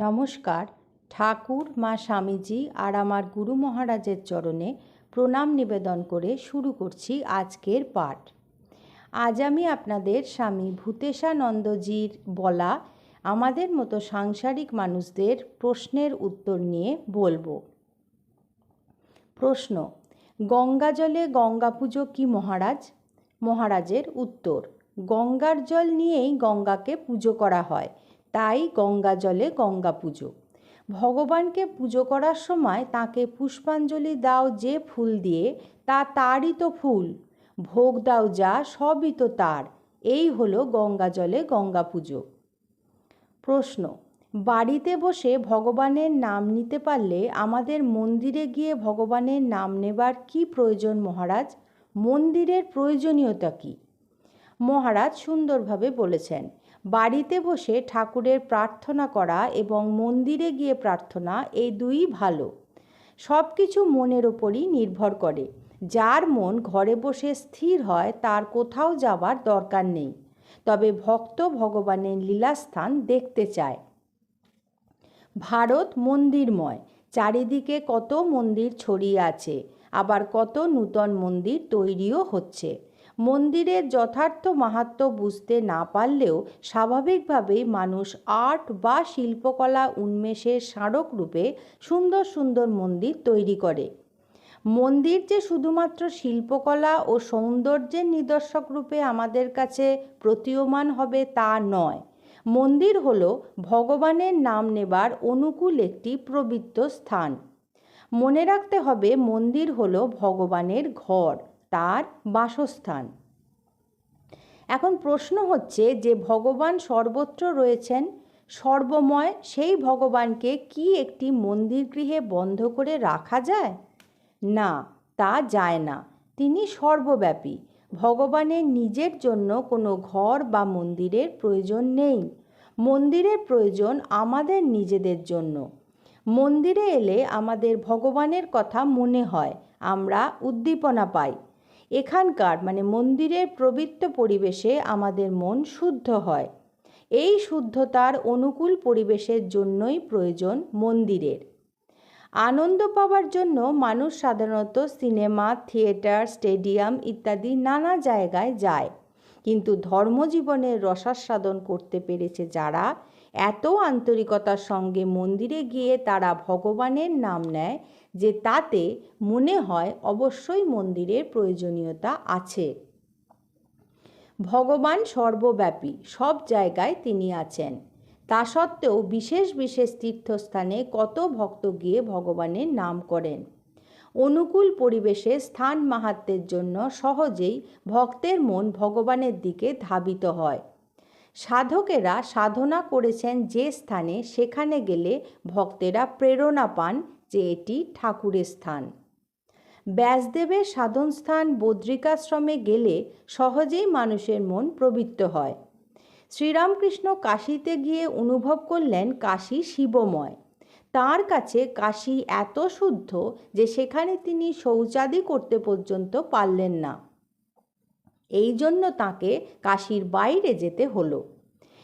নমস্কার। ঠাকুর, মা স্বামীজি আর আমার গুরু মহারাজের চরণে প্রণাম নিবেদন করে শুরু করছি আজকের পাঠ। আজ আমি আপনাদের স্বামী ভূতেশানন্দজির বলা আমাদের মতো সাংসারিক মানুষদের প্রশ্নের উত্তর নিয়ে বলব। প্রশ্ন, গঙ্গা জলে গঙ্গা পুজো কি মহারাজ? মহারাজের উত্তর, গঙ্গার জল নিয়েই গঙ্গাকে পুজো করা হয়। তাই গঙ্গা জলে গঙ্গা পুজো। ভগবানকে পুজো করার সময় তাকে পুষ্পাঞ্জলি দাও যে ফুল দিয়ে, তা তারই তো ফুল। ভোগ দাও যা, সবই তো তার। এই হলো গঙ্গা জলে গঙ্গা পুজো। প্রশ্ন, বাড়িতে বসে ভগবানের নাম নিতে পারলে আমাদের মন্দিরে গিয়ে ভগবানের নাম নেবার কি প্রয়োজন মহারাজ? মন্দিরের প্রয়োজনীয়তা কী? মহারাজ সুন্দরভাবে বলেছেন বাড়িতে বসে ঠাকুরের প্রার্থনা করা এবং মন্দিরে গিয়ে প্রার্থনা, এই দুই ভালো। সব কিছু মনের ওপরই নির্ভর করে। যার মন ঘরে বসে স্থির হয়, তার কোথাও যাবার দরকার নেই। তবে ভক্ত ভগবানের লীলাস্থান দেখতে চায়। ভারত মন্দিরময়। চারিদিকে কত মন্দির ছড়িয়ে আছে, আবার কত নূতন মন্দির তৈরিও হচ্ছে। মন্দিরের যথার্থ মাহাত্ম বুঝতে না পারলেও স্বাভাবিকভাবেই মানুষ আর্ট বা শিল্পকলা উন্মেষের স্মারক রূপে সুন্দর সুন্দর মন্দির তৈরি করে। মন্দির যে শুধুমাত্র শিল্পকলা ও সৌন্দর্যের নিদর্শক রূপে আমাদের কাছে প্রতীয়মান হবে তা নয়। মন্দির হল ভগবানের নাম নেবার অনুকূল একটি পবিত্র স্থান। মনে রাখতে হবে মন্দির হল ভগবানের ঘর। তার বাসস্থান। এখন প্রশ্ন হচ্ছে যে ভগবান সর্বত্র রয়েছেন, সর্বময় সেই ভগবানকে কি একটি মন্দির গৃহে বন্ধ করে রাখা যায়? না, তা যায় না। তিনি সর্বব্যাপী। ভগবানের নিজের জন্য কোনো ঘর বা মন্দিরের প্রয়োজন নেই। মন্দিরের প্রয়োজন আমাদের নিজেদের জন্য। মন্দিরে এলে আমাদের ভগবানের কথা মনে হয়, আমরা উদ্দীপনা পাই। এখানকার মানে মন্দিরের প্রবৃত্ত পরিবেশে আমাদের মন শুদ্ধ হয়। এই শুদ্ধতার অনুকূল পরিবেশের জন্যই প্রয়োজন মন্দিরের। আনন্দ পাওয়ার জন্য মানুষ সাধারণত সিনেমা, থিয়েটার, স্টেডিয়াম ইত্যাদি নানা জায়গায় যায়। কিন্তু ধর্মজীবনের রসাস্বাদন করতে পেরেছে যারা, এত আন্তরিকতার সঙ্গে মন্দিরে গিয়ে তারা ভগবানের নাম নেয় যে তাতে মনে হয় অবশ্যই মন্দিরের প্রয়োজনীয়তা আছে। ভগবান সর্বব্যাপী, সব জায়গায় তিনি আছেন। তা সত্ত্বেও বিশেষ বিশেষ তীর্থস্থানে কত ভক্ত গিয়ে ভগবানের নাম করেন? অনুকূল পরিবেশে স্থান মাহাত্মের জন্য সহজেই ভক্তের মন ভগবানের দিকে ধাবিত হয়। সাধকেরা সাধনা করেছেন যে স্থানে সেখানে গেলে ভক্তেরা প্রেরণা পান যে এটি ঠাকুরের স্থান। ব্যাসদেবের সাধন স্থান বদ্রিকাশ্রমে গেলে সহজেই মানুষের মন প্রবৃত্ত হয়। শ্রীরামকৃষ্ণ কাশিতে গিয়ে অনুভব করলেন কাশী শিবময়। তার কাছে কাশী এত শুদ্ধ যে সেখানে তিনি শৌচাদি করতে পর্যন্ত পারলেন না। এই জন্য তাকে কাশীর বাইরে যেতে হলো।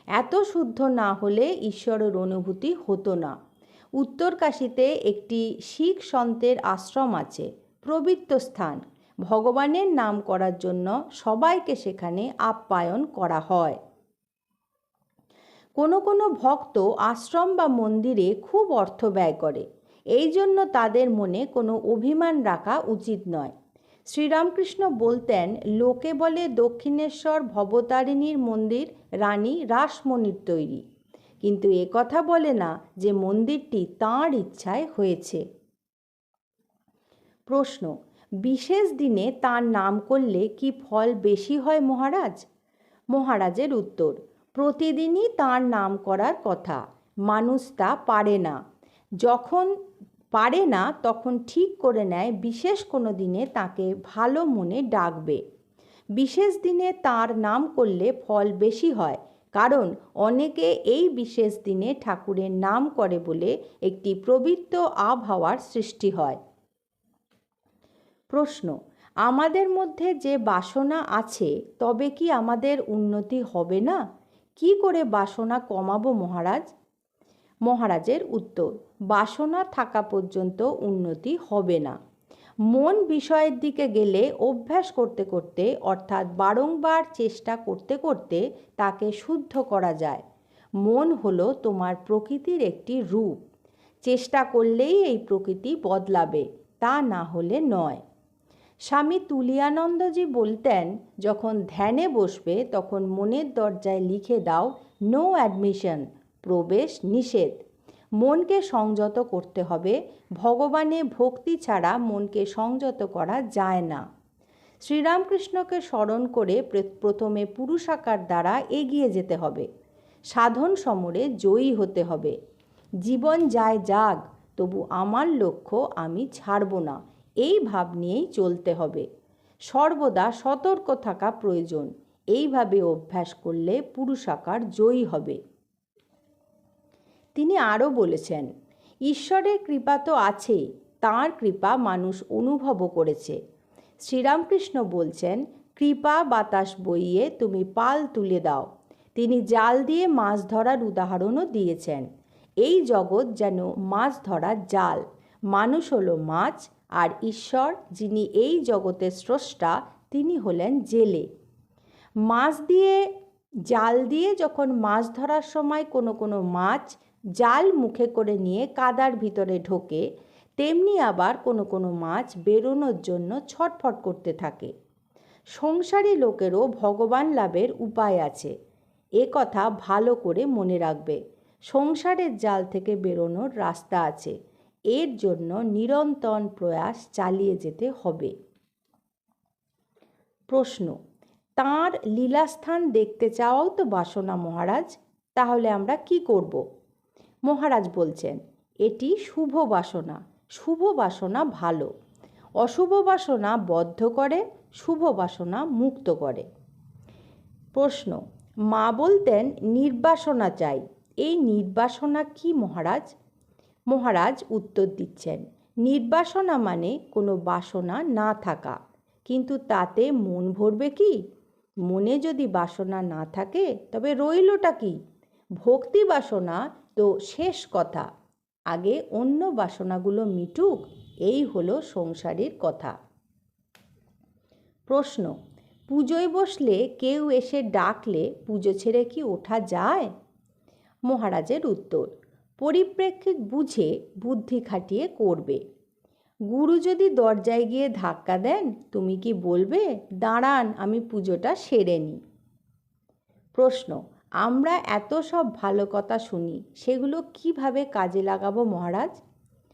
এত শুদ্ধ না হলে ঈশ্বরের অনুভূতি হতো না। উত্তরকাশীতে একটি শিখ সন্তের আশ্রম আছে পবিত্র স্থান। ভগবানের নাম করার জন্য সবাইকে সেখানে আপ্যায়ন করা হয়। কোনো কোনো ভক্ত আশ্রম বা মন্দিরে খুব অর্থ ব্যয় করে। এই জন্য তাদের মনে কোনো অভিমান রাখা উচিত নয়। শ্রীরামকৃষ্ণ বলতেন, লোকে বলে দক্ষিণেশ্বর ভবতারিণীর মন্দির, রানী রাসমণির তৈরি। কিন্তু এ কথা বলে না যে মন্দিরটি তাঁর ইচ্ছায় হয়েছে। প্রশ্ন, বিশেষ দিনে তার নাম করলে কি ফল বেশি হয় মহারাজ? মহারাজের উত্তর, প্রতিদিনই তার নাম করার কথা, মানুষ তা পারে না। যখন পারে না, তখন ঠিক করে নেয়, বিশেষ কোনো দিনে তাকে ভালো মনে ডাকবে। বিশেষ দিনে তার নাম করলে ফল বেশি হয় কারণ অনেকে এই বিশেষ দিনে ঠাকুরের নাম করে বলে একটি পবিত্র আবহাওয়ার সৃষ্টি হয়। প্রশ্ন, আমাদের মধ্যে যে বাসনা আছে, তবে কি আমাদের উন্নতি হবে না? কি করে বাসনা কমাবো মহারাজ? মহারাজের উত্তর, বাসনা থাকা পর্যন্ত উন্নতি হবে না। মন বিষয়ের দিকে গেলে অভ্যাস করতে করতে, অর্থাৎ বারংবার চেষ্টা করতে করতে তাকে শুদ্ধ করা যায়। মন হলো তোমার প্রকৃতির একটি রূপ। চেষ্টা করলেই এই প্রকৃতি বদলাবে, তা না হলে নয়। স্বামী তুলিয়ানন্দজি বলতেন, যখন ধ্যানে বসবে, তখন মনের দরজায় লিখে দাও নো অ্যাডমিশন প্রবেশ নিষেধ। মনকে সংযত করতে হবে। ভগবানে ভক্তি ছাড়া মনকে সংযত করা যায় না। শ্রীরামকৃষ্ণকে স্মরণ করে প্রথমে পুরুষাকার দ্বারা এগিয়ে যেতে হবে। সাধন সমরে জয়ী হতে হবে। জীবন যায় যাগ তবু আমার লক্ষ্য আমি ছাড়ব না। এই ভাব নিয়েই চলতে হবে। সর্বদা সতর্ক থাকা প্রয়োজন। এইভাবে অভ্যাস করলে পুরুষাকার জয়ী হবে। তিনি আরও বলেছেন, ঈশ্বরের কৃপা তো আছেই তাঁর কৃপা মানুষ অনুভবও করেছে। শ্রীরামকৃষ্ণ বলছেন, কৃপা বাতাস বইয়ে তুমি পাল তুলে দাও। তিনি জাল দিয়ে মাছ ধরার উদাহরণও দিয়েছেন। এই জগৎ যেন মাছ ধরার জাল। মানুষ হলো মাছ, আর ঈশ্বর, যিনি এই জগতের স্রষ্টা, তিনি হলেন জেলে। মাছ দিয়ে, জাল দিয়ে যখন মাছ ধরার সময় কোনো কোনো মাছ জাল মুখে করে নিয়ে কাদার ভিতরে ঢোকে, তেমনি আবার কোনো কোনো মাছ বেরোনোর জন্য ছটফট করতে থাকে। সংসারী লোকেরও ভগবান লাভের উপায় আছে। এ কথা ভালো করে মনে রাখবে। সংসারের জাল থেকে বেরোনোর রাস্তা আছে। এর জন্য নিরন্তর প্রয়াস চালিয়ে যেতে হবে। প্রশ্ন, তাঁর লীলাস্থান দেখতে চাওয়াও তো বাসনা মহারাজ? তাহলে আমরা কি করব? মহারাজ বলছেন, এটি শুভ বাসনা শুভ বাসনা ভালো। অশুভ বাসনা বদ্ধ করে, শুভ বাসনা মুক্ত করে। প্রশ্ন, মা বলতেন, নির্বাসনা চাই। এই নির্বাসনা কি মহারাজ? মহারাজ উত্তর দিচ্ছেন, নির্বাসনা মানে কোনো বাসনা না থাকা। কিন্তু তাতে মন ভরবে কি? মনে যদি বাসনা না থাকে, তবে রইলটা কি? ভক্তি বাসনা তো শেষ কথা, আগে অন্য বাসনাগুলো মিটুক, এই হলো সংসারের কথা। প্রশ্ন, পুজোয় বসলে কেউ এসে ডাকলে পুজো ছেড়ে কি ওঠা যায়? মহারাজের উত্তর, পরিপ্রেক্ষিত বুঝে বুদ্ধি খাটিয়ে করবে। গুরু যদি দরজায় গিয়ে ধাক্কা দেন, তুমি কি বলবে, দাঁড়ান, আমি পুজোটা সেরে নিই প্রশ্ন আমরা এত সব ভালো কথা শুনি, সেগুলো কীভাবে কাজে লাগাবো মহারাজ?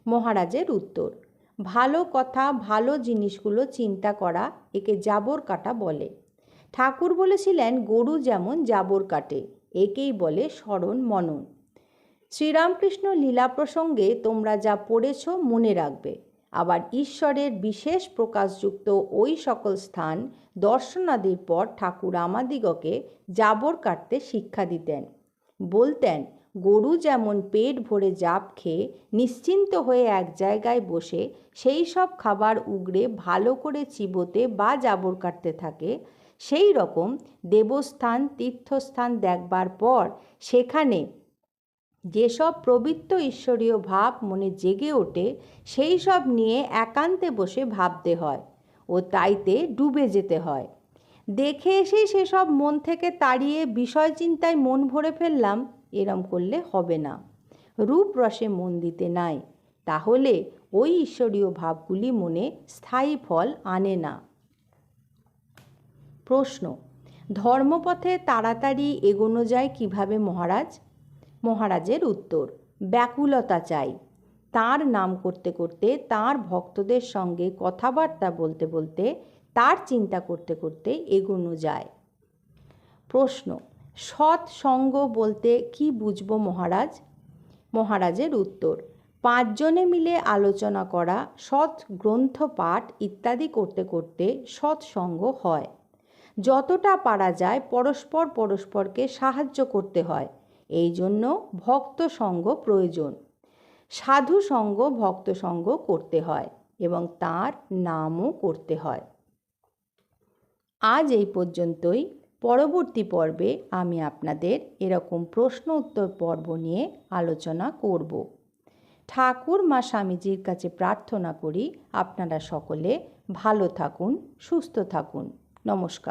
মহারাজের উত্তর, ভালো কথা, ভালো জিনিসগুলো চিন্তা করা, একে জাবর কাটা বলে। ঠাকুর বলেছিলেন, গরু যেমন জাবর কাটে, একেই বলে স্মরণ মনন। শ্রীরামকৃষ্ণ লীলা প্রসঙ্গে তোমরা যা পড়েছ মনে রাখবে। আবার ঈশ্বরের বিশেষ প্রকাশযুক্ত ওই সকল স্থান দর্শনাদির পর ঠাকুর আমাদিগকে জাবর কাটতে শিক্ষা দিতেন। বলতেন, গরু যেমন পেট ভরে জাপ খেয়ে নিশ্চিন্ত হয়ে এক জায়গায় বসে সেই সব খাবার উগড়ে ভালো করে চিবোতে বা জাবর কাটতে থাকে, সেই রকম দেবস্থান, তীর্থস্থান দেখবার পর সেখানে যেসব প্রবৃত্ত ঈশ্বরীয় ভাব মনে জেগে ওঠে, সেই সব নিয়ে একান্তে বসে ভাবতে হয় ও তাইতে ডুবে যেতে হয়। দেখে এসেই সেসব মন থেকে তাড়িয়ে বিষয় চিন্তায় মন ভরে ফেললাম, এরম করলে হবে না। রূপ রসে মন দিতে নাই, তাহলে ওই ঈশ্বরীয় ভাবগুলি মনে স্থায়ী ফল আনে না। প্রশ্ন, ধর্মপথে তাড়াতাড়ি এগোনো যায় কীভাবে মহারাজ? মহারাজের উত্তর, ব্যাকুলতা চাই। তার নাম করতে করতে, তার ভক্তদের সঙ্গে কথাবার্তা বলতে বলতে, তার চিন্তা করতে করতে এগোনো যায়। প্রশ্ন, সৎ সঙ্গ বলতে কি বুঝব মহারাজ? মহারাজের উত্তর, পাঁচজনে মিলে আলোচনা করা, সৎ গ্রন্থ পাঠ ইত্যাদি করতে করতে সৎসঙ্গ হয়। যতটা পারা যায় পরস্পর পরস্পরকে সাহায্য করতে হয়। এই জন্য ভক্ত সঙ্গ প্রয়োজন। সাধু সঙ্গ, ভক্ত সঙ্গ করতে হয় এবং তার নামও করতে হয়। আজ এই পর্যন্তই। পরবর্তী পর্বে আমি আপনাদের এরকম প্রশ্ন উত্তর পর্ব নিয়ে আলোচনা করব। ঠাকুর মা স্বামীজির কাছে প্রার্থনা করি আপনারা সকলে ভালো থাকুন, সুস্থ থাকুন। নমস্কার।